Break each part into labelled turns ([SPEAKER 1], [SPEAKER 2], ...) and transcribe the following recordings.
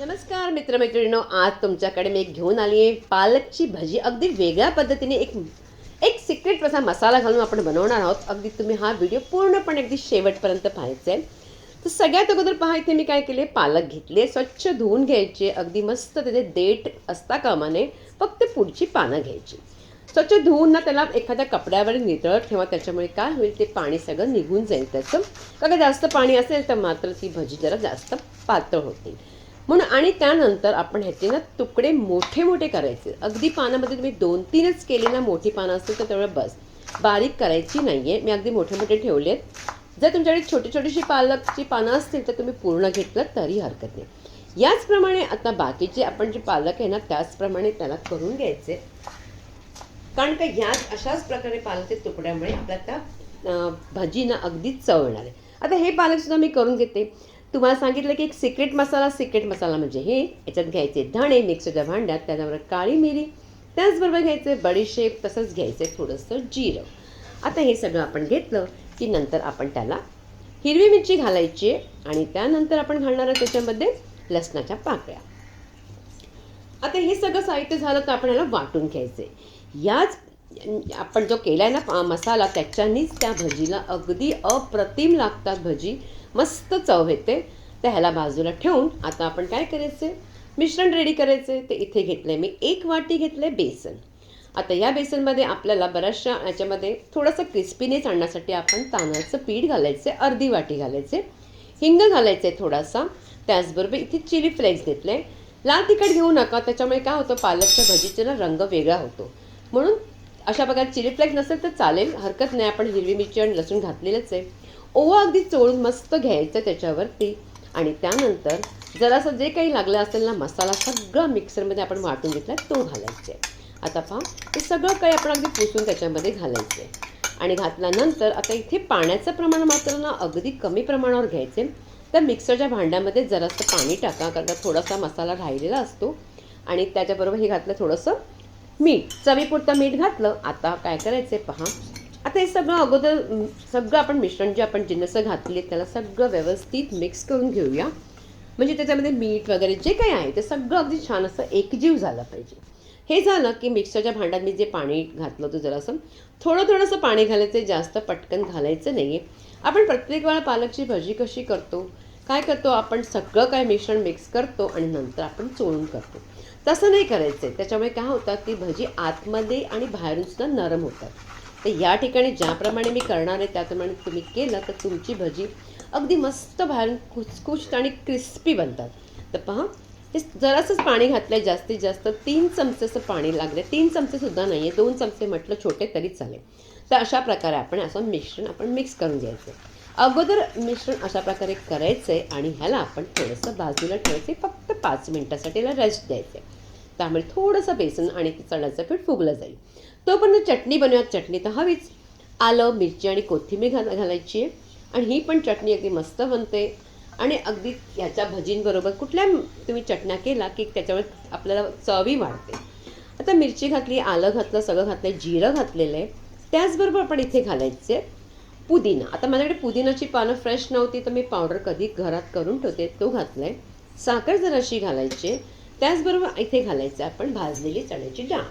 [SPEAKER 1] नमस्कार मित्रमैत्रिणींनो आज तुमच्याकडे मी एक घेऊन आली आहे पालकची भजी अगदी वेगळ्या पद्धतीने एक एक सिक्रेट असा मसाला घालून आपण बनवणार आहोत. अगदी तुम्ही हा व्हिडिओ पूर्णपणे अगदी शेवटपर्यंत पाहायचा आहे तर सगळ्यात अगोदर पहा इथे मी काय केले पालक घेतले स्वच्छ धुवून घ्यायचे. अगदी मस्त त्याचे देठ असता कामाने फक्त पुढची पानं घ्यायची. स्वच्छ धुवून ना त्याला एखाद्या कपड्यावर नितळत ठेवा त्याच्यामुळे काय होईल? ते पाणी सगळं निघून जाईल त्याचं. का जास्त पाणी असेल तर मात्र ती भजी जरा जास्त पातळ होतील. म्हणून आणि त्यानंतर आपण ह्याचे ना तुकडे मोठे मोठे करायचे. अगदी पानामध्ये तुम्ही दोन तीनच केली ना मोठी पानं असतील तर तेवढं बस. बारीक करायची नाही आहे मी अगदी मोठे मोठे ठेवले आहेत जर तुमच्याकडे छोटी छोटीशी पालकची पानं असतील तर तुम्ही पूर्ण घेतलं तरी हरकत नाही. याचप्रमाणे आता बाकीचे आपण जे पालक आहे ना त्याचप्रमाणे त्याला करून घ्यायचे. कारण का ह्याच अशाच प्रकारे पालकच्या तुकड्यामुळे आपल्या त्या भाजीना भजीना अगदीच चव येणार आहे. आता हे पालकसुद्धा मी करून घेते. तुम्हाला सांगितलं की एक सिक्रेट मसाला सिक्रेट मसाला म्हणजे हे. याच्यात घ्यायचे धणे मिक्सरच्या भांड्यात त्याच्यावर काळी मिरी त्याचबरोबर घ्यायचे बडीशेप तसंच घ्यायचे थोडंसं जिरं. आता हे सगळं आपण घेतलं की नंतर आपण त्याला हिरवी मिरची घालायची आणि त्यानंतर आपण घालणार त्याच्यामध्ये लसणाच्या पाकळ्या. आता हे सगळं साहित्य झालं तर आपण याला वाटून घ्यायचे याच आपण जो केला आहे ना मसाला त्याच्यानीच त्या भजीला अगदी अप्रतिम लागतात भजी. मस्त चव येते. तर ह्याला बाजूला ठेवून आता आपण काय करायचे? मिश्रण रेडी करायचे. ते इथे घेतलं आहे मी एक वाटी घेतलं बेसन. आता या बेसनमध्ये आपल्याला बऱ्याचशा याच्यामध्ये थोडंसं क्रिस्पीनेस आणण्यासाठी आपण तांदळाचं पीठ घालायचं अर्धी वाटी घालायचे हिंग घालायचं आहे थोडासा. त्याचबरोबर इथे चिली फ्लेक्स घेतले लाल तिखट घेऊ नका. त्याच्यामुळे काय होतं? पालकच्या भजीचा ना रंग वेगळा होतो. म्हणून अशा प्रकारे चिली फ्लेक्स नसेल तर चालेल. हरकत नाही. आपण हिरवी मिरची आणि लसूण घातलेलंच आहे. ओवा अगदी चोळून मस्त घ्यायचं त्याच्यावरती. आणि त्यानंतर जरासं जे काही लागलं असेल ना मसाला सगळा मिक्सरमध्ये आपण वाटून घेतला तो घालायचा. आहे आता पहा हे सगळं काही आपण अगदी पुसून त्याच्यामध्ये घालायचं. आहे आणि घातल्यानंतर आता इथे पाण्याचं प्रमाण मात्र ना अगदी कमी प्रमाणावर घ्यायचे. तर मिक्सरच्या भांड्यामध्ये जरासं पाणी टाका कारण का थोडासा मसाला राहिलेला असतो. आणि त्याच्याबरोबर हे घातलं थोडंसं मीठ. चवीपुरतं मीठ घातलं. आता काय करायचं आहे पहा आता हे सगळं अगोदर सगळं आपण मिश्रण जे आपण जिन्नसं घातली त्याला सगळं व्यवस्थित मिक्स करून घेऊया. म्हणजे त्याच्यामध्ये मीठ वगैरे जे काही आहे ते सगळं अगदी छान असं एकजीव झालं पाहिजे. हे झालं की मिक्सरच्या भांड्यात मी जे पाणी घातलं होतं जरासं थोडं थोडंसं पाणी घालायचं जास्त पटकन घालायचं नाही आहे आपण प्रत्येक वेळा पालकची भजी कशी करतो काय करतो आपण सगळं काय मिश्रण मिक्स करतो आणि नंतर आपण चोळून करतो. तसं नाही करायचं आहे त्याच्यामुळे काय होतं ती भजी आतमध्ये आणि बाहेरून सुद्धा नरम होतात. तर या ठिकाणी ज्याप्रमाणे मी करणार आहे त्याप्रमाणे तुम्ही केलं तर तुमची भजी अगदी मस्त बाहेरून खुसखुशीत आणि क्रिस्पी बनतात. तर पहा हे जरासंच पाणी घातलं आहे जास्तीत जास्त तीन चमचेचं पाणी लागले तीन चमचेसुद्धा नाही आहे दोन चमचे म्हटलं छोटे तरी चालेल. तर अशा प्रकारे आपण असं मिश्रण आपण मिक्स करून घ्यायचं. अगोदर मिश्रण अशा प्रकारे करायचं आहे आणि ह्याला आपण थोडंसं बाजूला ठेवायचं आहे फक्त पाच मिनटासाठी याला रेस्ट द्यायचं आहे त्यामुळे थोडंसं बेसन आणि चण्याचं पीठ फुगलं जाईल. तोपर्यंत चटणी बनवूयात. चटणी तर हवीच. आलं मिरची आणि कोथिंबीर घाल घालायची आहे. आणि ही पण चटणी अगदी मस्त बनते. आणि अगदी ह्याच्या भजींबरोबर कुठल्या तुम्ही चटण्या केला की त्याच्यावर आपल्याला चवी वाढते. आता मिरची घातली आलं घातलं सगळं घातलं जिरं घातलेलं आहे. त्याचबरोबर आपण इथे घालायचे पुदिना. आता माझ्याकडे पुदिनाची पानं फ्रेश नव्हती तर मी पावडर कधी घरात करून ठेवते तो घातला आहे साखर जराशी घालायची त्याचबरोबर इथे घालायचं आपण भाजलेली चण्याची डाळ.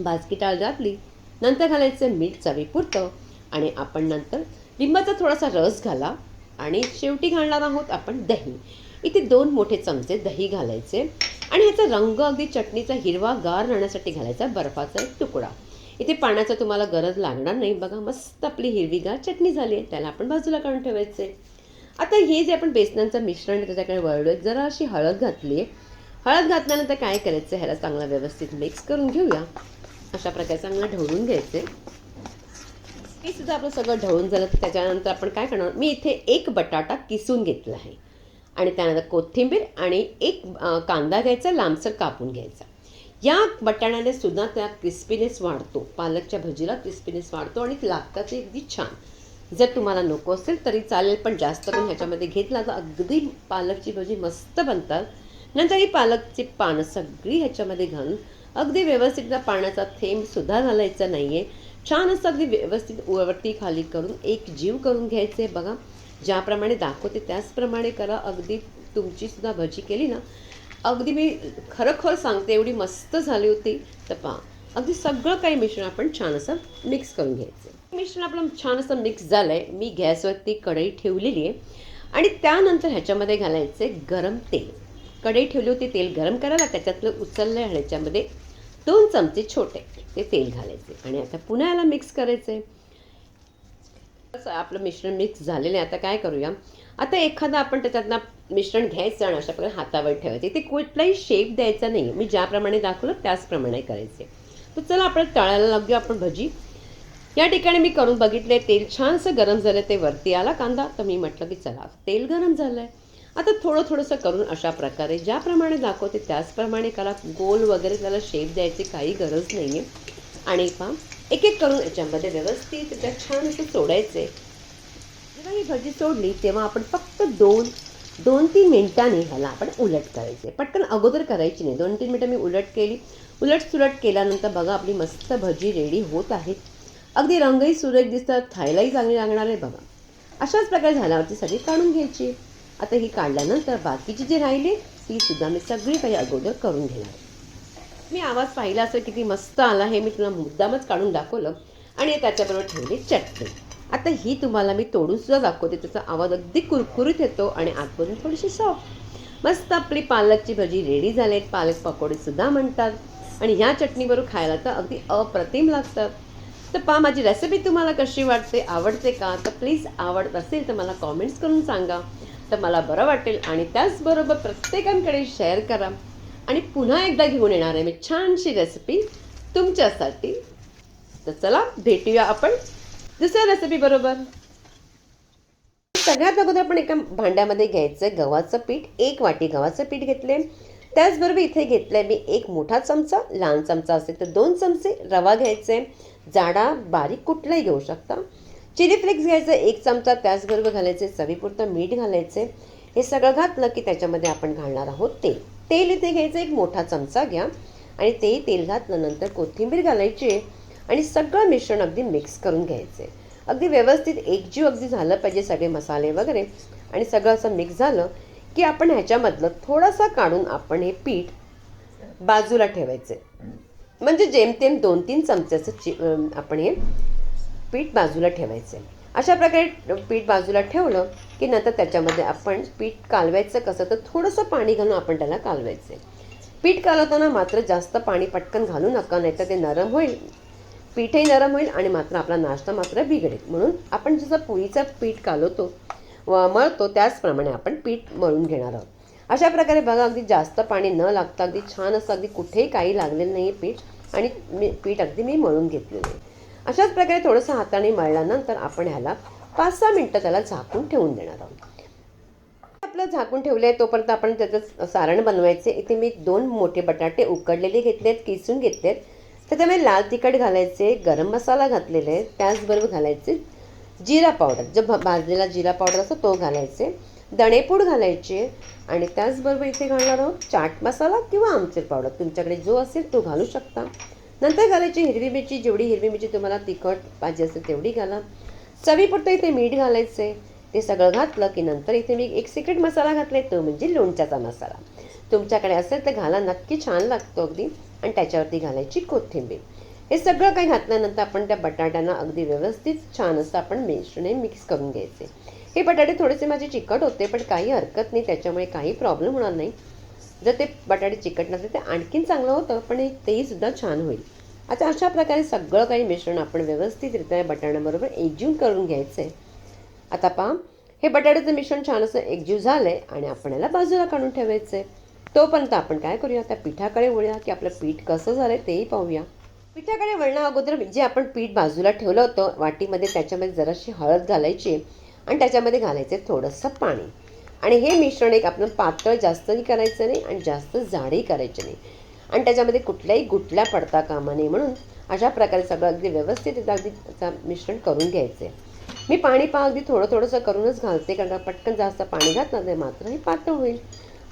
[SPEAKER 1] भाजकी डाळ घातली नंतर घालायचं मीठ चवीपुरतं आणि आपण नंतर लिंबाचा थोडासा रस घाला आणि शेवटी घालणार आहोत आपण दही. इथे दोन मोठे चमचे दही घालायचे आणि ह्याचा रंग अगदी चटणीचा हिरवा गार राहण्यासाठी घालायचा बर्फाचा एक तुकडा. इथे पाण्याचा तुम्हाला गरज लागणार नाही. बघा मस्त आपली हिरवीगार चटणी झाली आहे. त्याला आपण बाजूला काढून ठेवायचे. आता हे जे आपण बेसनाचं मिश्रण आहे त्याच्याकडे वळलो आहे जरा अशी हळद घातली आहे हळद घातल्यानंतर काय करायचं? ह्याला चांगला व्यवस्थित मिक्स करून घेऊया. अशा प्रकारे चांगलं ढवळून घ्यायचे. हे सुद्धा आपलं सगळं ढवळून झालं तर त्याच्यानंतर आपण काय करणार? मी इथे एक बटाटा किसून घेतला आहे. आणि त्यानंतर कोथिंबीर आणि एक कांदा घ्यायचा लांबसर कापून घ्यायचा. या बटाण्याने सुद्धा त्या क्रिस्पीनेस वाढतो. पालकच्या भजीला क्रिस्पीनेस वाढतो आणि लागतात अगदी छान. जर तुम्हाला नको असेल तरी चालेल पण जास्त पण ह्याच्यामध्ये घेतला तर अगदी पालकची भजी मस्त बनतात. नंतर ही पालकची पानं सगळी ह्याच्यामध्ये घालून अगदी व्यवस्थित त्या पाण्याचा थेंबसुद्धा घालायचा नाही आहे छान असं अगदी व्यवस्थित वरती खाली करून एक जीव करून घ्यायचे बघा. ज्याप्रमाणे दाखवते त्याचप्रमाणे करा. अगदी तुमचीसुद्धा भजी केली ना अगदी मी खरोखर सांगते एवढी मस्त झाली होती. तर पहा अगदी सगळं काही मिश्रण आपण छान असं मिक्स करून घ्यायचं. मिश्रण आपलं छान असं मिक्स झालं आहे मी गॅसवरती कढई ठेवलेली आहे. आणि त्यानंतर ह्याच्यामध्ये घालायचे गरम तेल. कढई ठेवली होती तेल गरम करायला त्याच्यातलं उचललं आहे ह्याच्यामध्ये दोन चमचे छोटे ते तेल घालायचे. आणि आता पुन्हा याला मिक्स करायचे असं आपलं मिश्रण मिक्स झालेलं आहे. आता काय करूया? आता एखादा आपण त्याच्यातनं मिश्रण घ्यायचं आणि अशा प्रकारे हातावर ठेवायचे. ते कुठलाही शेप द्यायचा नाही मी ज्याप्रमाणे दाखवलं त्याचप्रमाणे करायचे. तर चला आपण तळायला लागूया आपण भजी. या ठिकाणी मी करून बघितले तेल छानसं गरम झालं ते वरती आला कांदा. तर मी म्हटलं की चला तेल गरम झालं आहे आता थोडं थोडंसं करून अशा प्रकारे ज्याप्रमाणे दाखवते त्याचप्रमाणे त्याला गोल वगैरे त्याला शेप द्यायची काही गरज नाही आहे आणि पहा एक एक करून याच्यामध्ये व्यवस्थित त्याच्यात छान असं सोडायचे. जेव्हा ही भजी सोडली तेव्हा आपण फक्त दोन दोन तीन मिनिटांनी ह्याला आपण उलट करायचे. पटकन अगोदर करायची नाही. दोन तीन मिनटं मी उलट केली. उलट सुलट केल्यानंतर बघा आपली मस्त भजी रेडी होत आहेत अगदी रंगही सुरेख दिसतात खायलाही चांगली लागणार आहे बघा. अशाच प्रकारे झाल्यावरती सगळी काढून घ्यायची. आता ही काढल्यानंतर बाकीची जी राहिली ती सुद्धा मी सगळी काही अगोदर करून घेणार. मी आवाज पाहिला असं किती मस्त आला हे मी तुला मुद्दामच काढून दाखवलं आणि त्याच्याबरोबर ठेवली चटणी. आता ही तुम्हाला मी तोडून सुद्धा दाखवते त्याचा आवाज अगदी कुरकुरीत येतो आणि आतमधून थोडीशी सॉफ्ट मस्त आपली पालकची भजी रेडी झालेत पालक पकोडे सुद्धा म्हणतात आणि ह्या चटणीबरोबर खायला तर अगदी अप्रतिम लागतात तर पहा माझी रेसिपी तुम्हाला कशी वाटते आवडते का? तर प्लीज आवडत असेल तर मला कॉमेंट्स करून सांगा. तर मला बरं वाटेल आणि त्याचबरोबर प्रत्येकांकडे शेअर करा. आणि पुन्हा एकदा घेऊन येणार आहे मी छानशी रेसिपी तुमच्यासाठी. तर चला भेटूया आपण दुसऱ्या रेसिपीबरोबर सगळ्यात अगोदर आपण एका भांड्यामध्ये घ्यायचं गव्हाचं पीठ. एक वाटी गव्हाचं पीठ घेतले त्याचबरोबर इथे घेतलं मी एक मोठा चमचा लहान चमचा असेल तर दोन चमचे रवा घ्यायचे जाडा बारीक कुठलाही घेऊ शकता. चिली फ्लेक्स घ्यायचं एक चमचा त्याचबरोबर घालायचे चवीपुरतं मीठ घालायचे. हे सगळं घातलं की त्याच्यामध्ये आपण घालणार आहोत तेल. तेल इथे घ्यायचं एक मोठा चमचा घ्या. आणि तेही तेल घातल्यानंतर कोथिंबीर घालायची आणि सगळं मिश्रण अगदी मिक्स करून घ्यायचे. अगदी व्यवस्थित एकजीव अगदी झालं पाहिजे सगळे मसाले वगैरे. आणि सगळं असं मिक्स झालं की आपण ह्याच्यामधलं थोडासा काढून आपण हे पीठ बाजूला ठेवायचे. म्हणजे जेमतेम दोन तीन चमच्याचं चि आपण हे पीठ बाजूला ठेवायचे अशा प्रकारे पीठ बाजूला ठेवलं की नंतर त्याच्यामध्ये आपण पीठ कालवायचं कसं तर थोडंसं पाणी घालून आपण त्याला कालवायचं आहे पीठ कालवताना मात्र जास्त पाणी पटकन घालू नका नाहीतर ते नरम होईल. पीठही नरम होईल आणि मात्र आपला नाश्ता मात्र बिघडेल. म्हणून आपण जसं पोळीचं पीठ कालवतो व मळतो त्याचप्रमाणे आपण पीठ मळून घेणार आहोत. अशा प्रकारे बघा अगदी जास्त पाणी न लागता अगदी छान असं अगदी कुठेही काही लागलेलं नाही आहे पीठ आणि मी पीठ अगदी मी मळून घेतलेलं आहे. अशाच प्रकारे थोडंसं हाताने मळल्यानंतर आपण ह्याला पाच सहा मिनटं त्याला झाकून ठेवून देणार आहोत. आपलं झाकून ठेवलं आहे तोपर्यंत आपण त्याचं सारण बनवायचे. इथे मी दोन मोठे बटाटे उकडलेले घेतलेत किसून घेतलेत. त्याच्यामध्ये लाल तिखट घालायचे गरम मसाला घातलेले आहे त्याचबरोबर घालायचे जिरा पावडर. जो भाजलेला जिरा पावडर असतो तो घालायचे. दणेपूड घालायचे आणि त्याचबरोबर इथे घालणार आहोत चाट मसाला किंवा आमचूर पावडर. तुमच्याकडे जो असेल तो घालू शकता. नंतर घालायची हिरवी मिरची जेवढी हिरवी मिरची तुम्हाला तिखट पाहिजे असेल तेवढी घाला. चवीपुरतं इथे मीठ घालायचे ते सगळं घातलं की नंतर इथे मी एक सिक्रेट मसाला घातला तो म्हणजे लोणच्याचा मसाला. तुमच्याकडे असेल तर घाला नक्की छान लागतो अगदी. आणि त्याच्यावरती घालायची कोथिंबीर. हे सगळं काही घातल्यानंतर आपण त्या बटाट्यांना अगदी व्यवस्थित छान असं आपण मिश्रणे मिक्स करून घ्यायचे. हे बटाटे थोडेसे माझे चिकट होते पण काही हरकत नाही त्याच्यामुळे काही प्रॉब्लेम होणार नाही. जर ते बटाटे चिकट नसले ते आणखीन चांगलं होतं पण हे तेही सुद्धा छान होईल. आता अशा प्रकारे सगळं काही मिश्रण आपण व्यवस्थितरित्या बटाट्याबरोबर एकजीव करून घ्यायचं आहे आता पहा हे बटाट्याचं मिश्रण छान असं एकजीव झालं आहे आणि आपण याला बाजूला काढून ठेवायचं आहे तोपर्यंत आपण काय करूया त्या पिठाकडे वळूया की आपलं पीठ कसं झालं आहे तेही पाहूया. पिठाकडे वळण्या अगोदर जे आपण पीठ बाजूला ठेवलं होतं वाटीमध्ये त्याच्यामध्ये जराशी हळद घालायची आणि त्याच्यामध्ये घालायचे थोडंसं पाणी. आणि हे मिश्रण एक आपण पातळ जास्तही करायचं नाही आणि जास्त जाडही करायचं नाही. आणि त्याच्यामध्ये कुठल्याही गुटल्या पडता कामा नये म्हणून अशा प्रकारे सगळं अगदी व्यवस्थित अगदी मिश्रण करून घ्यायचं आहे. मी पाणी पा अगदी थोडं थोडंसं करूनच घालते कारण का पटकन जास्त पाणी घातलं नाही मात्र हे पातळ होईल.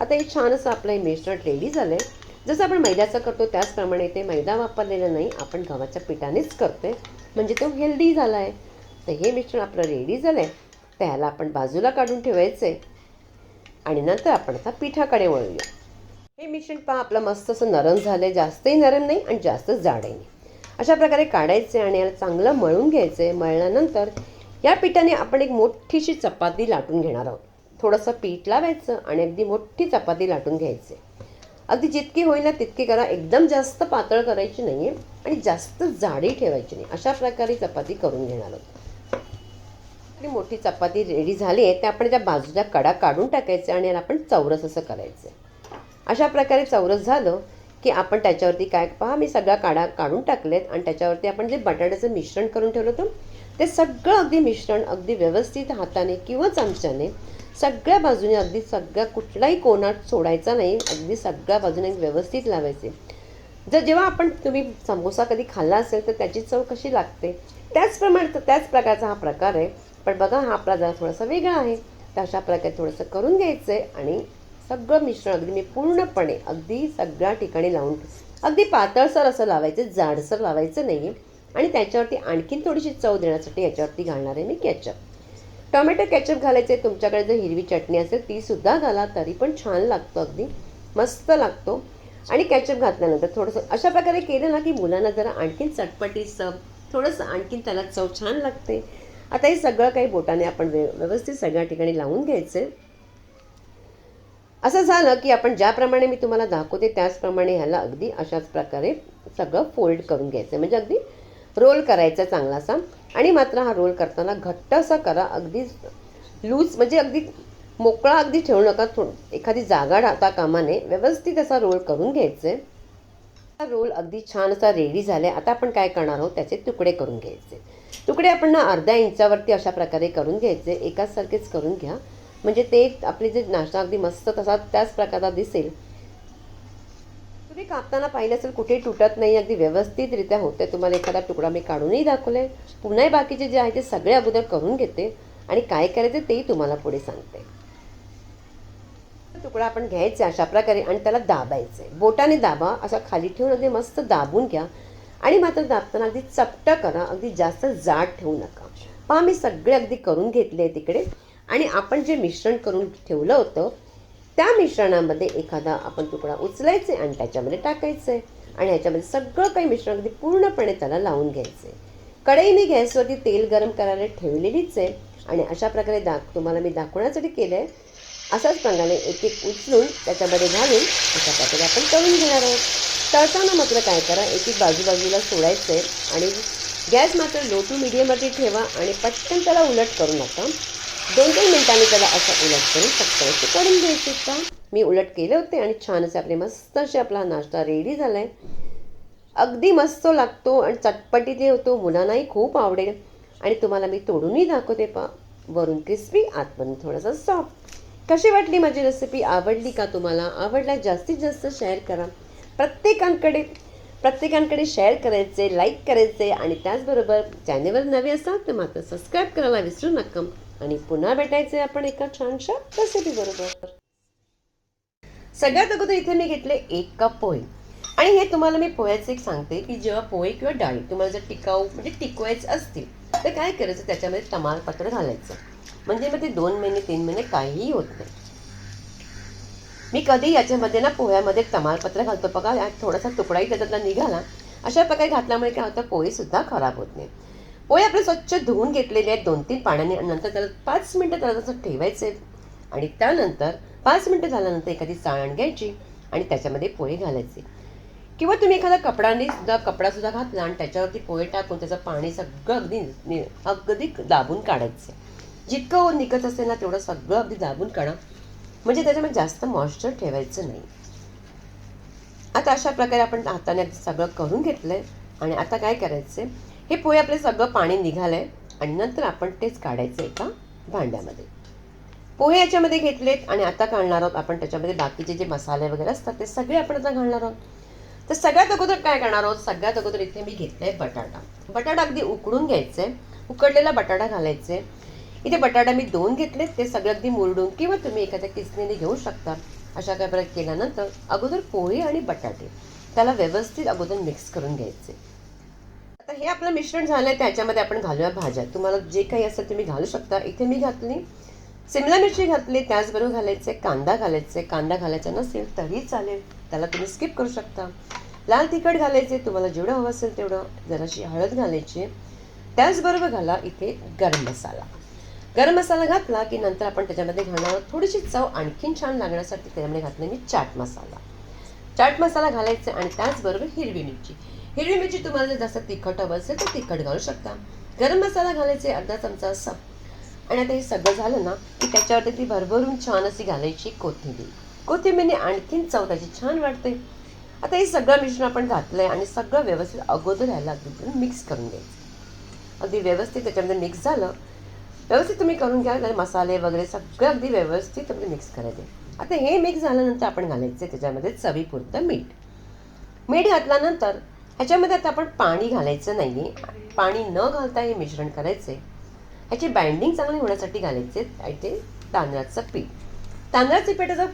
[SPEAKER 1] आता हे छान असं आपलं हे मिश्रण रेडी झालं आहे जसं आपण मैद्याचं करतो त्याचप्रमाणे ते मैदा वापरलेला नाही आपण गव्हाच्या पिठानेच करतोय. म्हणजे तो हेल्दी झाला आहे तर हे मिश्रण आपलं रेडी झालं आहे तर ह्याला आपण बाजूला काढून ठेवायचं आहे आणि नंतर आपण आता पिठाकडे वळूया. हे मिश्रण पहा आपलं मस्त असं नरम झालं आहे जास्तही नरम नाही आणि जास्त जाडही नाही. अशा प्रकारे काढायचे आणि याला चांगलं मळून घ्यायचं. आहे मळल्यानंतर या पिठाने आपण एक मोठीशी चपाती लाटून घेणार आहोत. थोडंसं पीठ लावायचं आणि अगदी मोठी चपाती लाटून घ्यायचे. अगदी जितकी होईल ना तितकी करा. एकदम जास्त पातळ करायची नाही आहे आणि जास्त जाडी ठेवायची नाही. अशा प्रकारे चपाती करून घेणार आहोत. आपली मोठी चपाती रेडी झाली आहे त्या आपण त्या बाजूच्या कडा काढून टाकायचे आणि याला आपण चौरस असं करायचं. अशा प्रकारे चौरस झालं की आपण त्याच्यावरती काय पहा मी सगळा काढा काढून टाकलेत आणि त्याच्यावरती आपण जे बटाट्याचं मिश्रण करून ठेवलं होतं ते सगळं अगदी मिश्रण अगदी व्यवस्थित हाताने किंवा चमच्याने सगळ्या बाजूने अगदी सगळ्या कुठलाही कोणात सोडायचा नाही अगदी सगळ्या बाजूने व्यवस्थित लावायचे. जर जेव्हा आपण तुम्ही समोसा कधी खाल्ला असेल तर त्याची चव कशी लागते? त्याचप्रमाणे त्याच प्रकारचा हा प्रकार आहे. पण बघा हा आपला जरा थोडासा वेगळा आहे. तर अशा प्रकारे थोडंसं करून घ्यायचं आहे आणि सगळं मिश्रण अगदी मी पूर्णपणे अगदी सगळ्या ठिकाणी लावून अगदी पातळसर असं लावायचं जाडसर लावायचं नाही आणि त्याच्यावरती आणखीन थोडीशी चव देण्यासाठी याच्यावरती घालणार आहे मी कॅचअप टोमॅटो कॅचअप घालायचे तुमच्याकडे जर हिरवी चटणी असेल तीसुद्धा घाला तरी पण छान लागतो अगदी. मस्त लागतो. आणि कॅचअप घातल्यानंतर थोडंसं अशा प्रकारे केलं ना की मुलांना जरा आणखीन चटपटी चव थोडंसं आणखीन त्याला चव छान लागते. आता हे सगळं काही बोटाने आपण व्यवस्थित सगळ्या ठिकाणी लावून घ्यायचं. असं झालं की आपण ज्याप्रमाणे मी तुम्हाला दाखवते त्याचप्रमाणे ह्याला अगदी अशाच प्रकारे सगळं फोल्ड करून घ्यायचं. म्हणजे अगदी रोल करायचा चांगलासा. आणि मात्र हा रोल करताना घट्ट असा करा. अगदी लूज म्हणजे अगदी मोकळा अगदी ठेवू नका. थो एखादी जागा राहता कामाने व्यवस्थित असा रोल करून घ्यायचे. हा रोल अगदी छान असा रेडी झाला आता आपण काय करणार आहोत? त्याचे तुकडे करून घ्यायचे. तुकडे आपण ना अर्ध्या इंचावरती अशा प्रकारे करून घ्यायचे. एकाच सारखेच करून घ्या. म्हणजे ते आपली जे नाश्ता अगदी मस्त तसा त्याच प्रकारचा दिसेल. तुम्ही कापताना पाहिलं असेल कुठेही तुटत नाही अगदी व्यवस्थितरित्या होते तुम्हाला एखादा तुकडा मी काढूनही दाखवले पुन्हा बाकीचे जे आहे ते सगळे अगोदर करून घेते आणि काय करायचे तेही तुम्हाला पुढे सांगते. तुकडा आपण घ्यायचा अशा प्रकारे आणि त्याला दाबायचे. बोटाने दाबा असा खाली ठेवून अगदी मस्त दाबून घ्या. आणि मात्र दाबताना अगदी चपटं करा अगदी जास्त जाड ठेवू नका. पहा मी सगळे अगदी करून घेतले तिकडे आणि आपण जे मिश्रण करून ठेवलं होतं त्या मिश्रणामध्ये एखादा आपण तुकडा उचलायचे आणि त्याच्यामध्ये टाकायचं. आहे आणि ह्याच्यामध्ये सगळं काही मिश्रण अगदी पूर्णपणे त्याला लावून घ्यायचे. कढई मी गॅसवरती तेल गरम करायला ठेवलेलीच आहे. आणि अशा प्रकारे दाख तुम्हाला मी दाखवण्यासाठी केलं आहे असाच प्रकारे एक एक उचलून त्याच्यामध्ये घालून अशा प्रकारे आपण करून घेणार आहोत. तळताना मात्र काय करा एक एक बाजूबाजूला सोडायचं आहे आणि गॅस मात्र लो टू मिडियमवरती ठेवा आणि पटकन त्याला उलट करू नका. दोन तीन मिनिटांनी त्याला असं उलट करून फक्त करून घ्यायचे का? मी उलट केले होते आणि छान असे आपले मस्त असे आपला नाश्ता रेडी झाला आहे अगदी मस्त लागतो आणि चटपटीतही होतो. मुलांनाही खूप आवडेल. आणि तुम्हाला मी तोडूनही दाखवते पा वरून क्रिस्पी आतमधून थोडंसं सॉफ्ट कशी वाटली माझी रेसिपी आवडली का तुम्हाला? आवडल्यास जास्तीत जास्त शेअर करा. प्रत्येकांकडे प्रत्येकांकडे शेअर करायचे लाईक करायचे आणि त्याचबरोबर चॅनेलवर नवे असाल तर मात्र सबस्क्राईब करायला विसरू नका आणि पुन्हा भेटायचे आपण एका छानशा रेसिपी बरोबर. सगळ्यात अगोदर इथे मी घेतले एक कप पोहे. आणि हे तुम्हाला मी पोह्याचं एक सांगते की जेव्हा पोहे किंवा डाळी तुम्हाला जर टिकाऊ म्हणजे टिकवायचे असतील तर काय करायचं? त्याच्यामध्ये तमालपत्र घालायचं. म्हणजे मग ते दोन महिने तीन महिने काहीही होत नाही. मी कधी याच्यामध्ये ना पोह्यामध्ये तमालपत्र घालतो. बघा यात थोडासा तुकडाही त्याच्यातला निघाला. अशा प्रकारे घातल्यामुळे काय होतं? पोहेसुद्धा खराब होत नाही पोहे आपले स्वच्छ धुवून घेतलेले आहेत दोन तीन पाण्याने नंतर त्याला पाच मिनटं त्याला तसं ठेवायचे. आणि त्यानंतर पाच मिनटं झाल्यानंतर एखादी चाळण घ्यायची आणि त्याच्यामध्ये पोहे घालायचे. किंवा तुम्ही एखादा कपडाने सुद्धा कपडासुद्धा घातला आणि त्याच्यावरती पोहे टाकून त्याचं पाणी सगळं अगदी नि- अगदी दाबून काढायचं. जितकं निघत असेल ना तेवढं सगळं अगदी दाबून काढा. म्हणजे त्याच्यामध्ये जास्त मॉइश्चर ठेवायचं नाही. आता अशा प्रकारे आपण हाताने सगळं करून घेतलं आहे आणि आता काय करायचं आहे हे पोहे आपले सगळं पाणी निघालं आहे आणि नंतर आपण तेच काढायचं एका भांड्यामध्ये. पोहे याच्यामध्ये घेतलेत आणि आता घालणार आहोत आपण त्याच्यामध्ये बाकीचे जे मसाले वगैरे असतात ते सगळे आपण आता घालणार आहोत. तर सगळ्यात अगोदर काय करणार आहोत? सगळ्यात अगोदर इथे मी घेतलंय बटाटा. बटाटा अगदी उकडून घ्यायचं आहे उकडलेला बटाटा घालायचा आहे इथे बटाटा मी दोन घेतलेत ते सगळे अगदी मुरडून किंवा तुम्ही एखाद्या किसणीने घेऊ शकता. अशा काय प्रकारे केल्यानंतर अगोदर पोहे आणि बटाटे. त्याला व्यवस्थित अगोदर मिक्स करून घ्यायचे. आता हे आपलं मिश्रण झालं आहे त्याच्यामध्ये आपण घालूया भाज्या. तुम्हाला जे काही असेल ते घालू शकता. इथे मी घातली सिमला मिरची घातली त्याचबरोबर घालायचे कांदा घालायचे. कांदा घालायचा नसेल तरी चालेल. त्याला तुम्ही स्किप करू शकता. लाल तिखट घालायचे तुम्हाला जेवढं हवं असेल तेवढं. जराशी हळद घालायची. त्याचबरोबर घाला इथे गरम मसाला. गरम मसाला घातला की नंतर आपण त्याच्यामध्ये घालणार थोडीशी चव आणखीन छान लागण्यासाठी त्याच्यामध्ये घातलं मी चाट मसाला. चाट मसाला घालायचा आणि त्याचबरोबर हिरवी मिरची. हिरवी मिरची तुम्हाला जर जास्त तिखट हवं असेल तर तिखट घालू शकता. गरम मसाला घालायचे अर्धा चमचा असा. आणि आता हे सगळं झालं ना की त्याच्यावरती ती भरभरून छान अशी घालायची कोथिंबीर. कोथिंबीरने आणखीन चव त्याची छान वाटते आता हे सगळं मिश्रण आपण घातलं आहे आणि सगळं व्यवस्थित अगोदर ह्याला मिक्स करून द्यायचं अगदी व्यवस्थित त्याच्यामध्ये मिक्स झालं व्यवस्थित तुम्ही करून घ्या मसाले वगैरे सगळं अगदी व्यवस्थित तुम्ही मिक्स करायचे. आता हे मिक्स झाल्यानंतर आपण घालायचे त्याच्यामध्ये चवीपुरतं मीठ. मीठ घातल्यानंतर ह्याच्यामध्ये आता आपण पाणी घालायचं नाही आहे पाणी न घालता हे मिश्रण करायचे. ह्याची बाइंडिंग चांगली होण्यासाठी घालायचे ते तांदळाचं पीठ. तांदळाचं पीठ आता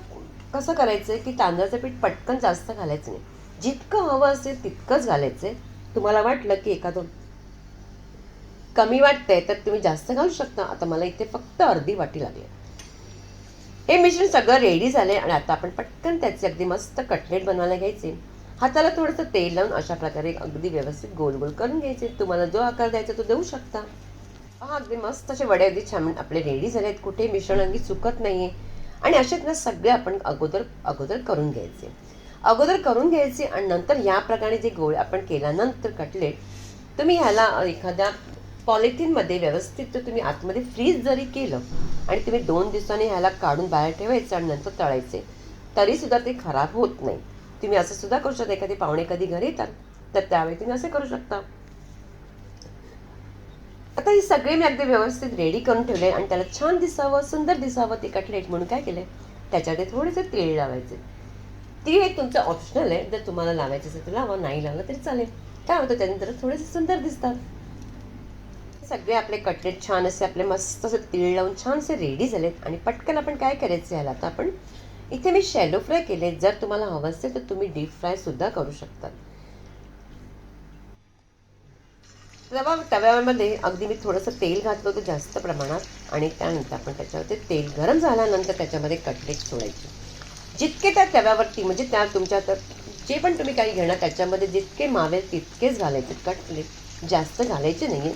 [SPEAKER 1] कसं करायचं की तांदळाचं पीठ पटकन जास्त घालायचं नाही. जितकं हवं असेल तितकंच घालायचं तुम्हाला वाटलं की एखादं कमी वाटतंय तर तुम्ही जास्त घालू शकता. आता मला इथे फक्त अर्धी वाटी लागली. हे मिश्रण सगळं रेडी झालंय आणि आता आपण पटकन त्याचे अगदी मस्त कटलेट बनवायला घ्यायचे. हाताला थोडंसं तेल लावून अशा प्रकारे अगदी व्यवस्थित गोल गोल करून घ्यायचे. तुम्हाला जो आकार द्यायचा तो देऊ शकता. हा अगदी मस्त असे वडे अगदी छान आपले रेडी झाले आहेत कुठे मिश्रण अगदी चुकत नाही आहे आणि अशात ना सगळे आपण अगोदर अगोदर करून घ्यायचे. अगोदर करून घ्यायचे आणि नंतर या प्रकारे जे गोळ आपण केल्यानंतर कटलेट तुम्ही ह्याला एखाद्या पॉलिथिनमध्ये व्यवस्थित तर तुम्ही आतमध्ये फ्रीज जरी केलं आणि तुम्ही दोन दिवसांनी ह्याला काढून बाहेर ठेवायचं आणि नंतर तळायचे तरीसुद्धा ते खराब होत नाही. तुम्ही असं सुद्धा करू शकता एखादी पाहुणे कधी घरी येतात तर त्यावेळी तुम्ही असे करू शकता. आता हे सगळे मी अगदी व्यवस्थित रेडी करून ठेवले आणि त्याला छान दिसावं सुंदर दिसावं ते कटलेट म्हणून काय केलं त्याच्यामध्ये थोडेसे तेल लावायचे. ती एक तुमचं ऑप्शनल आहे जर तुम्हाला लावायचं असेल तर लावा नाही लावलं तरी चालेल. काय होतं त्यानंतर थोडेसे सुंदर दिसतात. सगळे आपले कटलेट छान असे आपले मस्त असे तीळ लावून छान असे रेडी झालेत. आणि पटकन आपण काय करायचं याला? आता आपण इथे मी शॅलो फ्राय केले. जर तुम्हाला हवं असेल तर तुम्ही डीप फ्राय सुद्धा करू शकता. तवा तव्यामध्ये अगदी मी थोडंसं तेल घातलं होतं जास्त प्रमाणात. आणि त्यानंतर आपण त्याच्यावरती तेल गरम झाल्यानंतर त्याच्यामध्ये कटलेट सोडायचे. जितके त्या तव्यावरती म्हणजे त्या तुमच्या तर जे पण तुम्ही काही घेणार त्याच्यामध्ये जितके मावेल तितकेच घालायचे. कटलेट जास्त घालायचे नाही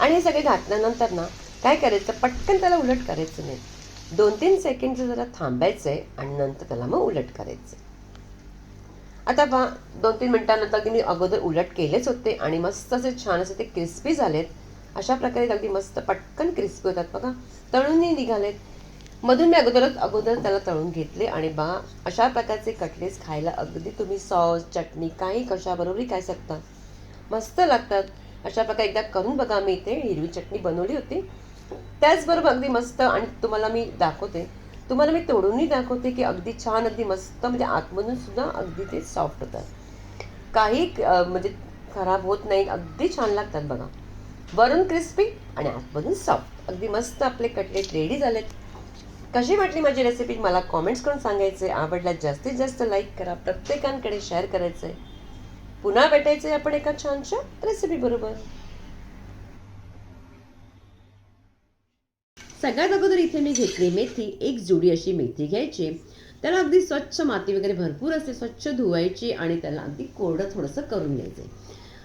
[SPEAKER 1] आणि हे सगळे घातल्यानंतर ना काय करायचं? पटकन त्याला उलट करायचं नाही. दोन तीन सेकंडचं जरा थांबायचं आहे आणि नंतर त्याला मग उलट करायचं आता पहा दोन तीन मिनटानंतर अगदी मी अगोदर उलट केलेच होते आणि मस्त असे छान असे ते क्रिस्पी झालेत. अशा प्रकारे अगदी मस्त पटकन क्रिस्पी होतात बघा. तळूनही निघालेत. मधून मी अगोदरच अगोदर त्याला तळून घेतले आणि बा अशा प्रकारचे कटलेट्स खायला अगदी तुम्ही सॉस चटणी काही कशाबरोबरही काय शकता. मस्त लागतात. अशा प्रकारे एकदा करून बघा मी इथे हिरवी चटणी बनवली होती. त्याचबरोबर अगदी मस्त आणि तुम्हाला मी दाखवते तुम्हाला मी तोडूनही दाखवते की अगदी छान अगदी मस्त म्हणजे आतमधून सुद्धा अगदी ते सॉफ्ट होतात. काही म्हणजे खराब होत नाही अगदी छान लागतात बघा. वरून क्रिस्पी आणि आतमधून सॉफ्ट अगदी मस्त आपले कटलेट रेडी झालेत. कशी वाटली माझी रेसिपी मला कॉमेंट्स करून सांगायचे. आवडल्यास जास्तीत जास्त लाईक करा. प्रत्येकांकडे शेअर करायचं आहे पुन्हा भेटायचं आहे आपण एका छानशा रेसिपी बरोबर. सगळ्यात अगोदर इथे मी घेतली मेथी एक जोडी अशी मेथी घ्यायची. त्याला अगदी स्वच्छ माती वगैरे भरपूर असते स्वच्छ धुवायची आणि त्याला अगदी कोरडं थोडंसं करून घ्यायचं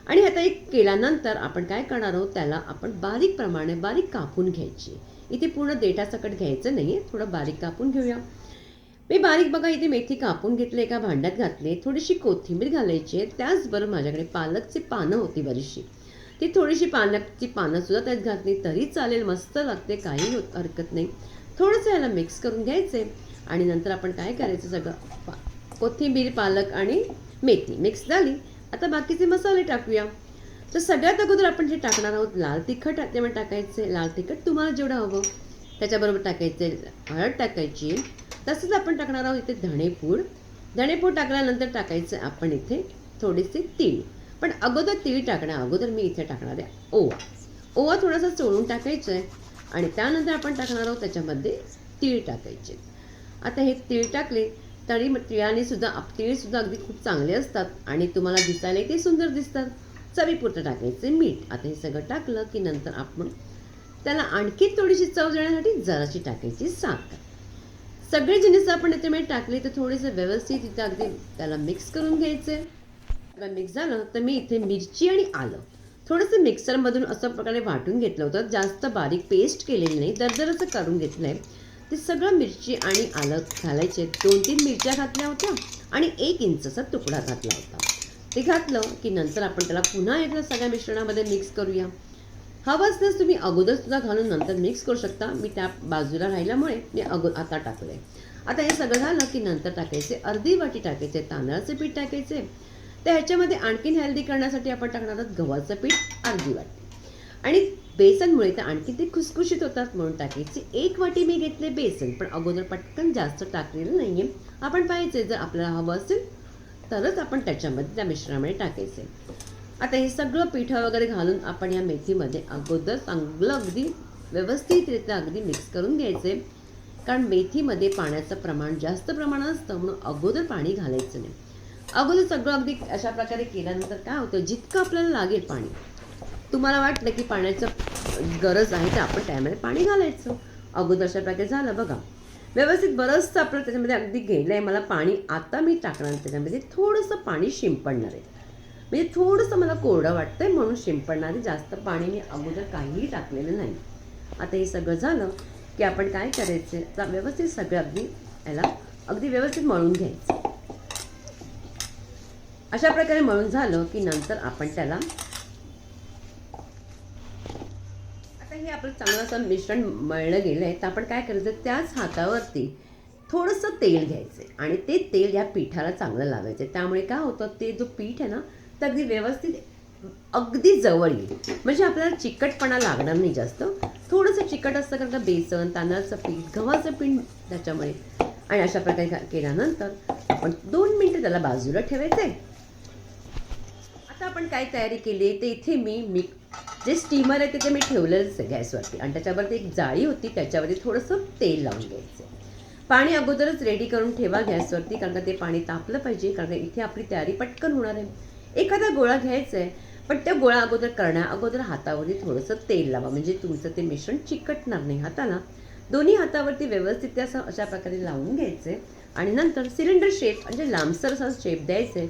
[SPEAKER 1] आणि आता एक केल्यानंतर आपण काय करणार आहोत? त्याला आपण बारीक प्रमाणे बारीक कापून घ्यायची. इथे पूर्ण देठासकट घ्यायचं नाही आहे थोडं बारीक कापून घेऊया. मी बारीक बघा इथे मेथी कापून घेतली एका भांड्यात घातली. थोडीशी कोथिंबीर घालायची आहे. त्याचबरोबर माझ्याकडे पालकची पानं होती बरीचशी. ती थोडीशी पालकची पानं सुद्धा त्यात घातली तरी चालेल मस्त लागते काही होत हरकत नाही. थोडंसं याला मिक्स करून घ्यायचे आणि नंतर आपण काय करायचं सगळं? पा कोथिंबीर पालक आणि मेथी मिक्स झाली. आता बाकीचे मसाले टाकूया. तर सगळ्यात अगोदर आपण जे टाकणार आहोत लाल तिखट त्यामध्ये टाकायचे. लाल तिखट तुम्हाला जेवढं हवं. त्याच्याबरोबर टाकायचे हळद टाकायची. तसंच आपण टाकणार आहोत इथे धणेपूड. धणेपूड टाकल्यानंतर टाकायचं आपण इथे थोडेसे तीळ. पण अगोदर तीळ टाकण्या अगोदर मी इथे टाकणार आहे ओवा. ओवा थोडासा चोळून टाकायचं आहे आणि त्यानंतर आपण टाकणार आहोत त्याच्यामध्ये तीळ टाकायचे. आता हे तीळ टाकले तरी मग तिळाने सुद्धा तीळसुद्धा अगदी खूप चांगले असतात आणि तुम्हाला दिसायला ते सुंदर दिसतात. चवीपुरतं टाकायचे मीठ. आता हे सगळं टाकलं की नंतर आपण त्याला आणखी थोडीशी चव देण्यासाठी जराशी टाकायची साखर. सगळे जिनिस आपण याच्यामध्ये टाकले तर थोडेसे व्यवस्थित इथं अगदी त्याला मिक्स करून घ्यायचे. मिक्स झालं तर मी इथे मिरची आणि आलं. थोडंसं मिक्सरमधून असं प्रकारे वाटून घेतलं होतं. जास्त बारीक पेस्ट केलेली नाही दरदरचं करून घेतलं आहे ते सगळं मिरची आणि आलं घालायचे. दोन तीन मिरच्या घातल्या होत्या आणि एक इंचचा तुकडा घातला होता. ते घातलं की नंतर आपण त्याला पुन्हा एकदा सगळ्या मिश्रणामध्ये मिक्स करूया. हवं असल्यास तुम्ही अगोदर सुद्धा घालून नंतर मिक्स करू शकता. मी त्या बाजूला राहिल्यामुळे मी अगो आता टाकले आता हे सगळं झालं की नंतर टाकायचे अर्धी वाटी टाकायचे तांदळाचे पीठ टाकायचे. तर ह्याच्यामध्ये आणखीन हेल्दी करण्यासाठी आपण टाकणार आहोत गव्हाचं पीठ अर्धी वाटी. आणि बेसनमुळे तर आणखी ते खुसखुशीत होतात म्हणून टाकायचे. एक वाटी मी घेतले बेसन पण अगोदर पटकन जास्त टाकलेलं नाही आहे आपण पाहायचे जर आपल्याला हवं असेल तरच आपण त्याच्यामध्ये त्या मिश्रणामध्ये टाकायचे आता हे सगळं पिठं वगैरे घालून आपण या मेथीमध्ये अगोदर चांगलं अगदी व्यवस्थितरित्या अगदी मिक्स करून घ्यायचे. कारण मेथीमध्ये पाण्याचं प्रमाण जास्त प्रमाणात असतं म्हणून अगोदर पाणी घालायचं नाही. अगोदर सगळं अगदी अशा प्रकारे केल्यानंतर काय होतं जितकं आपल्याला लागेल पाणी तुम्हाला वाटलं की पाण्याचं गरज आहे तर आपण त्यामध्ये पाणी घालायचं. अगोदर अशा प्रकारे झालं बघा. व्यवस्थित बरंचसं आपलं त्याच्यामध्ये अगदी गेलं आहे मला पाणी आता मी टाकणार त्याच्यामध्ये थोडंसं पाणी शिंपडणार आहे. म्हणजे थोडंसं मला कोरडं वाटतंय म्हणून शिंपडणारे जास्त पाणी मी अगोदर काहीही टाकलेलं नाही. आता हे सगळं झालं की आपण काय करायचं? तर व्यवस्थित सगळं अगदी याला अगदी व्यवस्थित मळून घ्यायचं. अशा प्रकारे मळून झालं की नंतर आपण त्याला आता हे आपलं चांगलं असं मिश्रण मळलं गेलं आहे तर आपण काय करायचं? त्याच हातावरती थोडंसं तेल घ्यायचं आणि ते तेल या पिठाला चांगलं लावायचं त्यामुळे काय होतं? ते जो पीठ आहे ना तर अगदी व्यवस्थित अगदी जवळ येईल. म्हणजे आपल्याला चिकटपणा लागणार नाही जास्त. थोडंसं चिकट असतं कारण का बेसन तांदळाचं पीठ गव्हाचं पीठ त्याच्यामुळे. आणि अशा प्रकारे केल्यानंतर आपण दोन मिनटं त्याला बाजूला ठेवायचं आहे आता आपण काय तयारी केली ते इथे मी मी जे स्टीमर आहे ते मी ठेवलेलंच आहे गॅसवरती. आणि त्याच्यावरती एक जाळी होती त्याच्यावरती थोडंसं तेल लावून घ्यायचं पाणी अगोदरच रेडी करून ठेवा गॅसवरती कारण का ते पाणी तापलं पाहिजे कारण इथे आपली तयारी पटकन होणार आहे. एखादा गोळा घ्यायचा आहे पण त्या गोळा अगोदर करण्या अगोदर हातावरती थोडंसं तेल लावा. म्हणजे तुमचं ते मिश्रण चिकटणार नाही हाताला. दोन्ही हातावरती व्यवस्थित त्या असं अशा प्रकारे लावून घ्यायचे आणि नंतर सिलेंडर शेप म्हणजे लांबसर असा शेप द्यायचे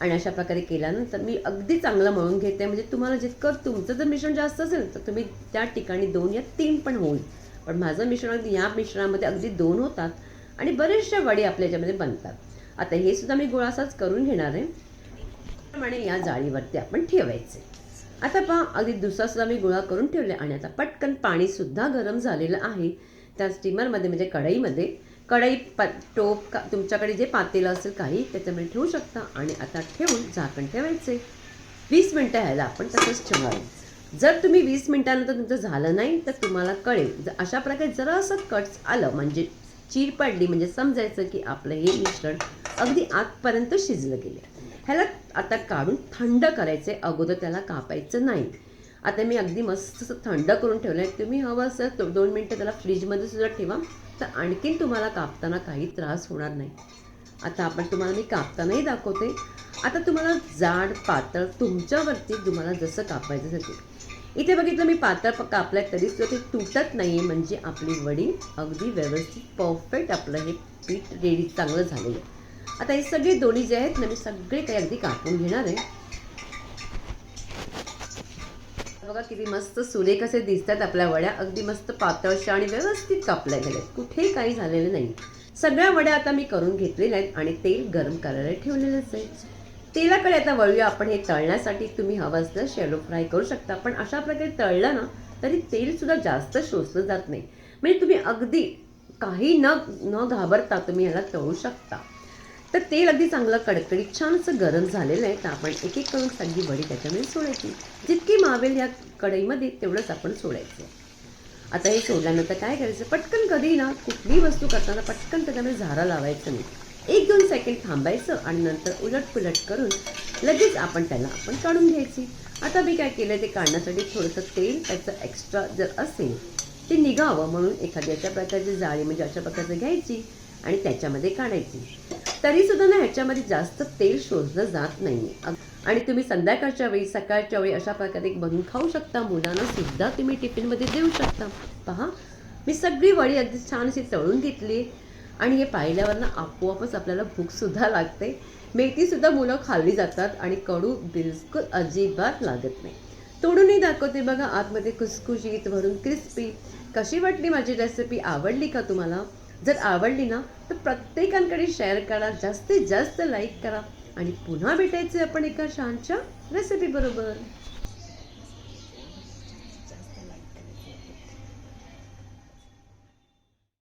[SPEAKER 1] आणि अशा प्रकारे केल्यानंतर मी अगदी चांगलं मळून घेते. म्हणजे तुम्हाला जितकं तुमचं जर मिश्रण जास्त असेल तर तुम्ही त्या ठिकाणी दोन या तीन पण होईल. पण माझं मिश्रण अगदी या मिश्रणामध्ये अगदी दोन होतात. आणि बरेचशा वडी आपल्या याच्यामध्ये बनतात. आता हे सुद्धा मी गोळा असाच करून घेणार आहे. त्याप्रमाणे या जाळीवरती आपण ठेवायचे. आता पहा अगदी दुसरा सुद्धा मी गोळा करून ठेवले आणि आता पटकन पाणीसुद्धा गरम झालेलं आहे. त्या स्टीमरमध्ये म्हणजे कढईमध्ये कढई प टोप का तुमच्याकडे जे पातेलं असेल काही त्याच्यामध्ये ठेवू शकता आणि आता ठेवून झाकण ठेवायचे. वीस मिनटं ह्याला आपण तसंच ठेवावं जर तुम्ही वीस मिनटानंतर तुमचं झालं नाही तर तुम्हाला कळेल. जर अशा प्रकारे जरासं कट्स आलं म्हणजे चीर पडली म्हणजे समजायचं की आपलं हे मिश्रण अगदी आतपर्यंत शिजलं गेलं ह्याला आता काढून थंड करायचे. अगोदर त्याला कापायचं नाही. आता मी अगदी मस्त असं थंड करून ठेवलं आहे तुम्ही हवं असं तो दोन मिनटं त्याला फ्रीजमध्ये सुद्धा ठेवा. तर आणखीन तुम्हाला कापताना काही त्रास होणार नाही. आता आपण तुम्हाला मी कापतानाही दाखवते. आता तुम्हाला जाड पातळ तुमच्यावरती तुम्हाला जसं कापायचं असेल इथे बघितलं मी पातळ प- कापलंय तरी सुद्धा ते तुटत नाही आहे म्हणजे आपली वडी अगदी व्यवस्थित परफेक्ट आपलं हे पीठ रेडी चांगलं झालेलं आहे. आता हे सगळे दोन्ही जे आहेत ना मी सगळे काही अगदी कापून घेणार आहे. बघा किती मस्त सुरे कसे दिसतात आपल्या वड्या. अगदी मस्त पातळशा आणि व्यवस्थित कापल्या गेल्या कुठेही काही झालेलं नाही. सगळ्या वड्या आता मी करून घेतलेल्या आहेत आणि तेल गरम करायला ठेवलेलंच आहे. तेलाकडे आता वळूया आपण. हे तळण्यासाठी तुम्ही हवं असलं शेलो फ्राय करू शकता. पण अशा प्रकारे तळलं ना तरी तेल सुद्धा जास्त शोषलं जात नाही. म्हणजे तुम्ही अगदी काही न न घाबरता तुम्ही ह्याला तळू शकता. तर तेल अगदी चांगलं कडकडीत छान असं गरम झालेलं आहे तर आपण एक एक करून सगळी वडी त्याच्यामध्ये सोडायची जितकी मावेल या कढईमध्ये तेवढंच आपण सोडायचं आता हे सोडल्यानंतर काय करायचं? पटकन कधी ना कुठलीही वस्तू करताना पटकन त्याच्यामध्ये झारा लावायचं नाही. एक दोन सेकंड थांबायचं आणि नंतर उलट पुलट करून लगेच आपण त्याला आपण काढून घ्यायची. आता मी काय केलं ते काढण्यासाठी थोडंसं तेल त्याचं एक्स्ट्रा जर असेल ते निघावं म्हणून एखादी अशा प्रकारची जाळी म्हणजे अशा प्रकारचं घ्यायची आणि त्याच्यामध्ये काढायची. तरी सुद्धा ना ह्याच्यामध्ये जास्त तेल शोधलं जात नाही आणि तुम्ही संध्याकाळच्या वेळी सकाळच्या वेळी अशा प्रकारे एक बनवून खाऊ शकता. मुलांना सुद्धा तुम्ही टिफिनमध्ये देऊ शकता. पहा मी सगळी वडी अगदी छान अशी तळून घेतली. आणि हे पाहिल्यावर ना आपोआपच आपल्याला भूकसुद्धा लागते. मेथीसुद्धा मुलं खाल्ली जातात आणि कडू बिलकुल अजिबात लागत नाही. तोडूनही दाखवते बघा आतमध्ये खुसखुशीत भरून क्रिस्पी कशी वाटली माझी रेसिपी आवडली का तुम्हाला? जर आवडली ना तर प्रत्येकांकडे शेअर करा जास्तीत जास्त लाईक करा आणि पुन्हा भेटायचे आपण एका छानच्या रेसिपी बरोबर.